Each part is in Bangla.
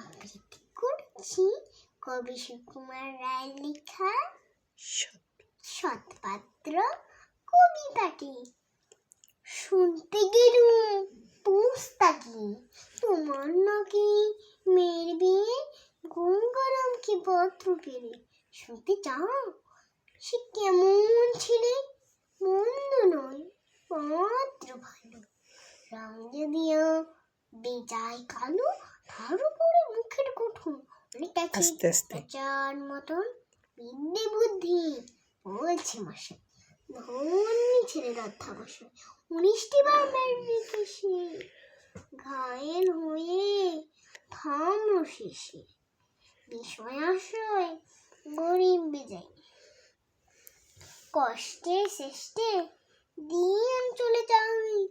আবৃত্তি করছি কবি সুকুমার রায় লেখা সৎপাত্র কবিতাটি। শুনতে গেলুম পুস্তাকি, তোমার নাকি মেয়ের বিয়ে গঙ্গারাম কি পত্র পেরে শুনতে চাও? সে কেমন ছেলে? মন্দ নয়, মাত্র ভালো। রং যদিও বেজায় কালো তার উপরে মুখের গঠন। অনেক আস্তে আস্তে। চার মতন। বিদ্যে বুদ্ধি। বলছে মাসে। ধন্যী ছেলে অধ্যাবসায়। উনিশটি বার রেখে সে ঘায়েল হয়ে থামল শেষে। বিষয় আশ্রয় গরিব বিজয়। কষ্টে শেষে দিন চলে যাই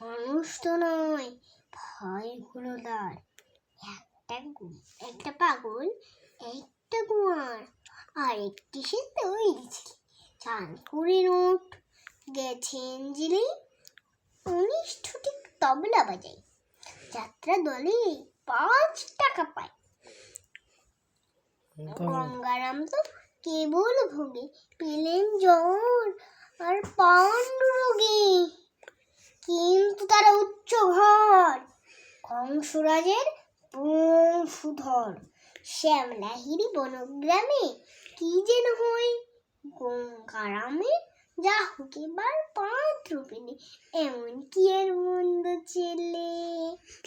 মানুষ তো নয় ভয় হলো তার একটা একটা পাগল একটা কুয়ার আর একটি সে তৈরি ছিল চান করে নোট। গেছেন জিলে। উনিশ ঠুটি তবলা বাজাই যাত্রা দলে পাঁচ টাকা পায়। গঙ্গারাম তো কেবল ভোগে পেলেন জ্বর আর পান রোগে। কিন্তু তারা উচ্চ ঘর। কংসরাজের বংশধর শ্যামলাহিরি বনগ্রামে কি যেন হই? গঙ্গারামে যা হোক এবার পাঁচ পেলে এমন